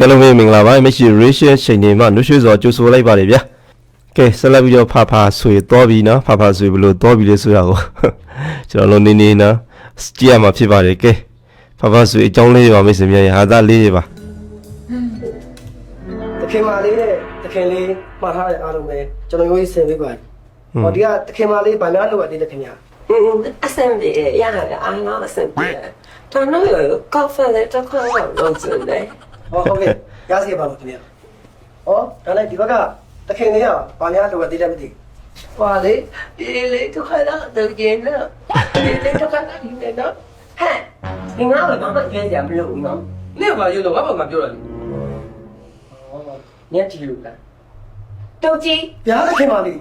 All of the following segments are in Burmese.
ကဲလုံးလေးမင်္ဂလာပါမရှိ racial ချိန်နေမှာနှွှွှွစွာကြိုဆိုလိုက်ပါတယ်ဗျာကဲဆက်လက်ပြီးတော့ဖဖဆွေတော့ပြီနော်ဖဖဆွေဘလို့တော့ပြီလဲဆိုတာကိုကျွန်တော်လုံးနေနေနော်ကြည့်ရမှာဖြစ်ပါတယ်ကဲဖဖဆွေအကြောင်းလေးပါမိတ်ဆွေများရဟာသားလေးရပါတခင်မလေးတဲ့တခင်လေးမှားထားတဲ့အားလုံးပဲကျွန်တော်ရိုးရေးဆင်ပေးပါတယ်ဟောဒီကတခင်မလေးဗမာလိုအပ်သေးတယ်ခင်ဗျာအဆင်ပြေရရအားလုံးအဆင်ပြေတော်တော်ရောကောက်ဖက်လေးတစ်ခါတော့လုပ်စမ်းတယ် ဟောဟုတ်ကဲ့ရစီရပါလို့ခင်ဗျာဟောဒါနဲ့ဒီဘက်ကတခင်လေးကဘာများလိုရသေးတယ်မသိဟွာလေဒီလေးဒုက္ခတော့တကယ်နော်ဒီလေးဒုက္ခတော့ဒီနေနော်ဟဲ့ဒီငါ့ကိုတော့ကြွေးကြမလို့ဦးနော်နေပါရုပ်တော့ဘာမှမပြောရဘူးညက်ကြည့်လို့လားတုတ်ကြီးဘုရားသခင်ပါလေ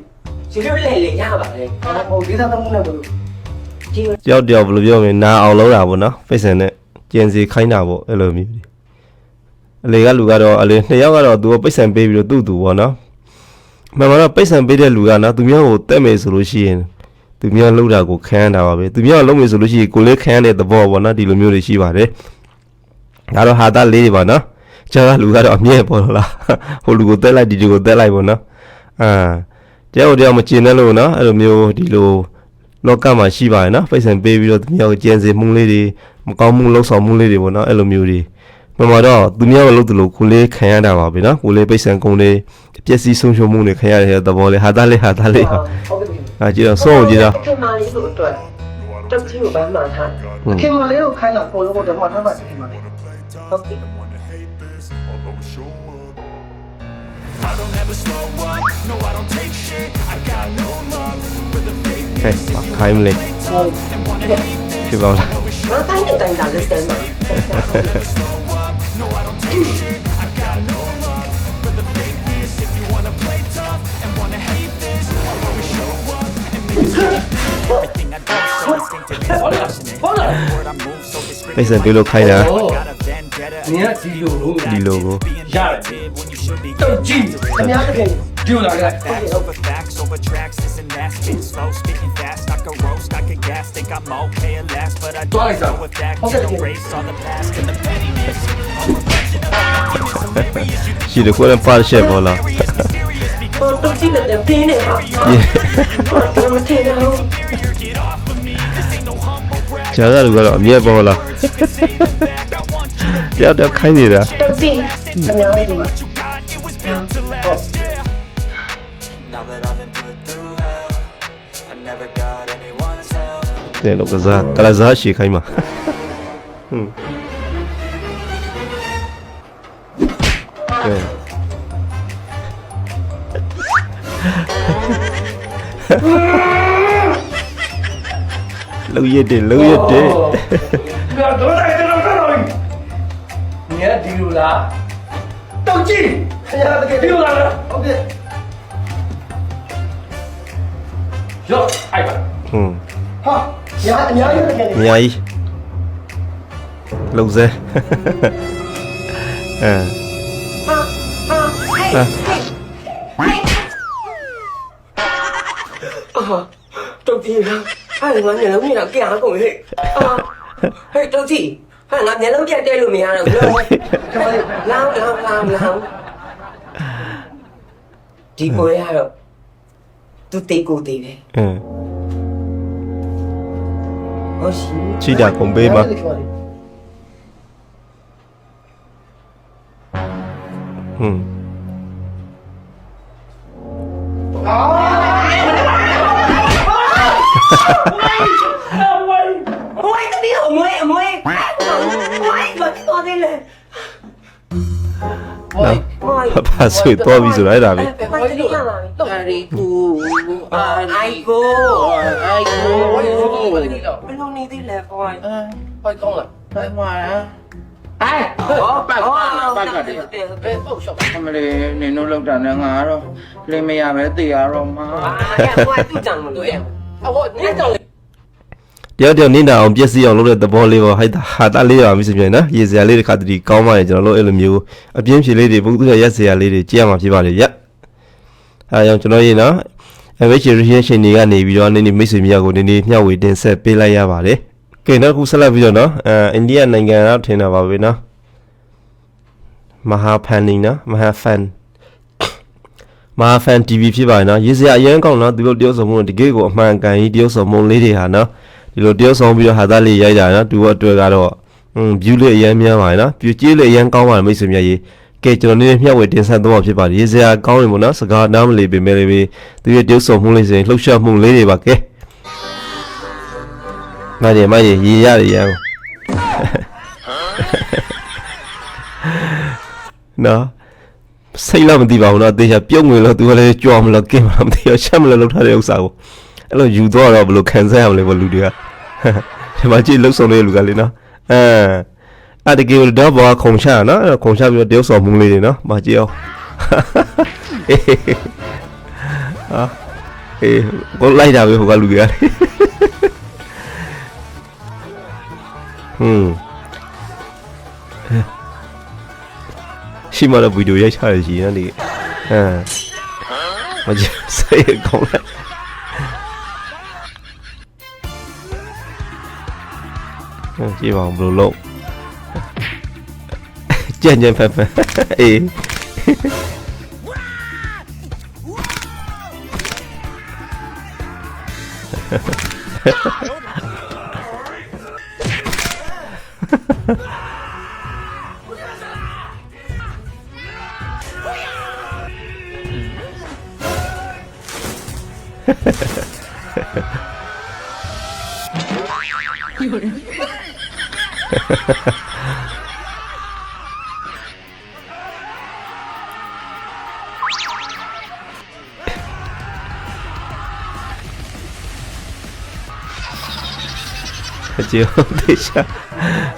ရွရွလဲလဲရပါလေဟိုဒေသသမှုနဲ့ဘလို့ကြောက်တယောက်ဘယ်လိုပြောမလဲနာအောင်လုံးတာပေါ့နော်ဖိတ်စင်နဲ့ကျင်စီခိုင်းတာပေါ့အဲ့လိုမျိုး အလေကလူကတော့အလေနှစ်ယောက်ကတော့သူကပိတ်ဆန်ပေးပြီးတော့သူ့သူပေါ့နော်မှန်မှန်တော့ပိတ်ဆန်ပေးတဲ့လူကနော်သူများကိုတက်မယ်ဆိုလို့ရှိရင်သူများလှုပ်တာကိုခံရတာပါပဲသူများလုံးမယ်ဆိုလို့ရှိရင်ကိုယ်လေးခံရတဲ့သဘောပေါ့နော်ဒီလိုမျိုးတွေရှိပါတယ်ဒါတော့ဟာသားလေးတွေပါနော်ကျန်တဲ့လူကတော့အမြဲပေါ်တော့လားဟိုလူကိုတက်လိုက်ဒီလူကိုတက်လိုက်ပေါ့နော်အာတယောက်တယောက်မကျင်တဲ့လို့နော်အဲ့လိုမျိုးဒီလိုလောကမှာရှိပါတယ်နော်ဖိတ်ဆန်ပေးပြီးတော့သူများကိုကြံစီမှုလေးတွေမကောင်းမှုလှုပ်ဆောင်မှုလေးတွေပေါ့နော်အဲ့လိုမျိုးတွေ မမတော့သူများမလုပ်သလိုကိုလေးခံရတာပါပဲနော်ကိုလေးပိတ်ဆံကုန်လေးပျက်စီးဆုံးရှုံးမှုတွေခံရတဲ့သဘောလေးဟာသားလေးဟာသားလေးဟာအာကြည့်တော့ဆုံးအောင်ကြည့်တော့ခင်မလေးတို့အတွက်တက်ကြည့်ကိုပန်းမှန်ထားခင်မလေးကိုခိုင်းတော့ပုံလို့တော့မှထားပါခင်မလေးဟုတ်ပြီ I don't ever slow up, no I don't take shit, I got no love for the fake Okay, ခိုင်းမလေးဖြစ်ပါလားဘာတိုင်းတိုင်းတာလဲစတယ်မှာ so I don't take shit. I got no love for the fakeness. If you wanna play tough and wanna hate this, I'll always show up and make it Everything I do so instinctive and passionate. I move so discreet. bây giờ cái lô khay là đi logo. Dạ. Tao chim, tao nhá? Do not like Facts over facts over tracks, this and that. Spitting slow, spitting fast. I could roast, I could gas. Think I'm okay at last, but I don't know if that can erase all the past and the pettiness. She the one part chef, hola. Chả ra được rồi, nhẹ vào là Đeo đeo khai gì đó Đầu tiên, cầm nhau đi တဲ့တော့ကစားကလစားရှေခိုင်းမှာဟွန်းကဲလုံရတဲ့လုံရတဲ့ငါတော့တိုင်းတော့တော့နင်ကဒီလိုလားတုတ်ကြည့်ခင်ဗျာတခင်ဒီလိုလားဟုတ်ကဲ့ရောအိုက်ပါဟွန်း များအများကြီးတကယ်လေအများကြီးလုံစဲအဲဟာဟာဟေးဟေးအာတုတ်ကြီးလားဟာငါမျက်လုံးမြင်တော့ကြံကုန်ဟဲ့အာဟဲ့တုတ်ကြီးဟာငါမျက်လုံးပြတ်တဲလို့မရတော့ဘူးလောင်းလောင်းလောင်းလောင်းဒီပေါ်ရတော့သူတိတ်ကိုတိတ်ပဲအင်း Chida còn bê mà Hmm. ဖဖဆွေတော့ပြီဆိုတာအဲ့ဒါပဲဝိုင်းတည်းရလာပြီအာရီကူအာအိုရီင်ကိုအိုင်ကူဟောဒီလိုပဲဒီတော့ဘယ်လိုနေသေးလဲဝိုင်းဟောကောင်းလားဘယ်မှာလဲဟဲ့ဟောပတ်ပါပတ်ကတည်းကဘယ်ပေါ့ရှော့အမလေးနင်တို့လောက်တာနဲ့ငါတော့လင်းမရပဲတေရတော့မှာအာရဝိုင်းသူ့ကြော တယောက်တယောက်နေတာအောင်ပြည့်စည်အောင်လုပ်တဲ့သဘောလေးပေါ့ဟိုက်တာဟာတာလေးရအောင်မြင်စပြန်နော်ရေစရာလေးတစ်ခါတည်းကောင်းပါရဲ့ကျွန်တော်တို့အဲ့လိုမျိုးအပြင်းဖြေလေးတွေပုဂ္ဂိုလ်ရက်စရာလေးတွေကြည့်ရမှာဖြစ်ပါလေရက်အဲကြောင့်ကျွန်တော်ရေနော် MH reaction တွေကနေပြီးတော့နည်းနည်းမိတ်ဆွေများကိုနည်းနည်းမျှဝေတင်ဆက်ပေးလိုက်ရပါတယ်ကဲနောက်တစ်ခုဆက်လက်ပြီးတော့နော်အဲအိန္ဒိယနိုင်ငံကထင်တာပါပဲနော်မဟာဖန်နေနော်မဟာဖန်မဟာဖန် TV ဖြစ်ပါတယ်နော်ရေးစရာအရင်ကောင်းနော်သူတို့တရုပ်ဆောင်မှုတကယ်ကိုအမှန်ကန်ကြီးတရုပ်ဆောင်မှုလေးတွေဟာနော် ဒီလိုတရုပ်ဆောင်ပြီးတော့ဟာသားလေးရိုက်တာနော်သူတို့အတွက်ကတော့อืม view လေးအရင်များပါတယ်နော် view ကြီးလေးအရင်ကောင်းပါတယ်မိတ်ဆွေများကြီးကဲကျွန်တော်နေ့မျှဝေတင်ဆက်သွားမှာဖြစ်ပါတယ်ရေးစရာကောင်းတယ်ပေါ့နော်စကားနားမလည်ပေမဲ့လည်းသူရဲ့တရုပ်ဆောင်မှုလေးဆိုရင်လှုပ်ရှားမှုလေးတွေပါကဲမရမရရေးရတယ်ရအောင်နော်စိတ်လည်းမသိပါဘူးနော်တေချာပြုတ်ငွေလို့သူကလည်းကြွားမလို့ကင်းမလို့မသိရချက်မလို့လောက်ထားတဲ့ဥစ္စာကို အဲ့လိုယူတော့တော့ဘယ်လိုခံစားရမလဲဘလူတွေကဒီမှာကြည့်လှုပ်ဆောင်နေတဲ့လူကလေနော်အဲအဲ့ဒီကေတော့ဘောခုံချနော်အဲ့ခုံချပြီးတော့တရုပ်ဆောင်မှုလေးတွေနော်မကြည့်အောင်ဟာအေးကိုလိုက်တာပဲဟိုကလူတွေကလေဟွန်းရှိမှတော့ဗီဒီယိုရိုက်ချရရှိနေဟမ်မကြည့်စိတ်ကောင်းလိုက် ဟမ်ကြည့်ပါဦးဘယ်လိုလု ပ်ကြံ့ကြံ့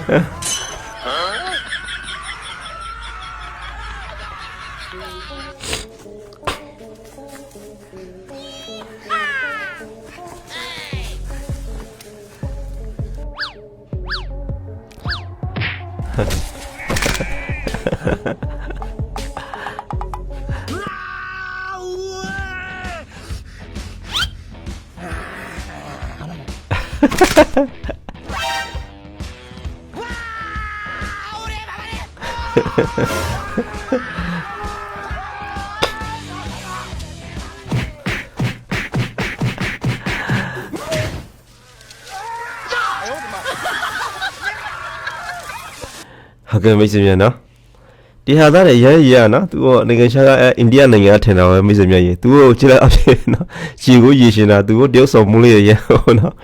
ဖ Ha ha ha ha! ဟုတ်ကဲ့မိတ်ဆွေများနော်ဒီဟာသားလည်းရဲရဲရနော်သူကနိုင်ငံခြားကအဲအိန္ဒိယနိုင်ငံကထင်တာပဲမိတ်ဆွေများရေသူကိုကြည့်လိုက်အဖြစ်နော်ရေကိုရေရှင်တာသူကိုတရုပ်ဆောင်မှုလေးရရဲဟုတ်နော်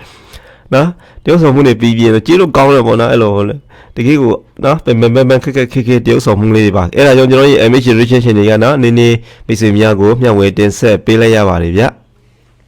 နော်တရုပ်ဆောင်မှုနေပြီးပြီးတော့ကြည့်လို့ကောင်းတယ်ပေါ့နော်အဲ့လိုဟုတ်လေတကယ်ကိုနော်ပင်ပင်ပင်ပင်ခက်ခက်ခက်ခက်တရုပ်ဆောင်မှုလေးတွေပါအဲ့ဒါကြောင့်ကျွန်တော်ရဲ့ MH Reaction တွေကနော်နေနေမိတ်ဆွေများကိုမျှဝေတင်ဆက်ပေးလိုက်ရပါတယ်ဗျ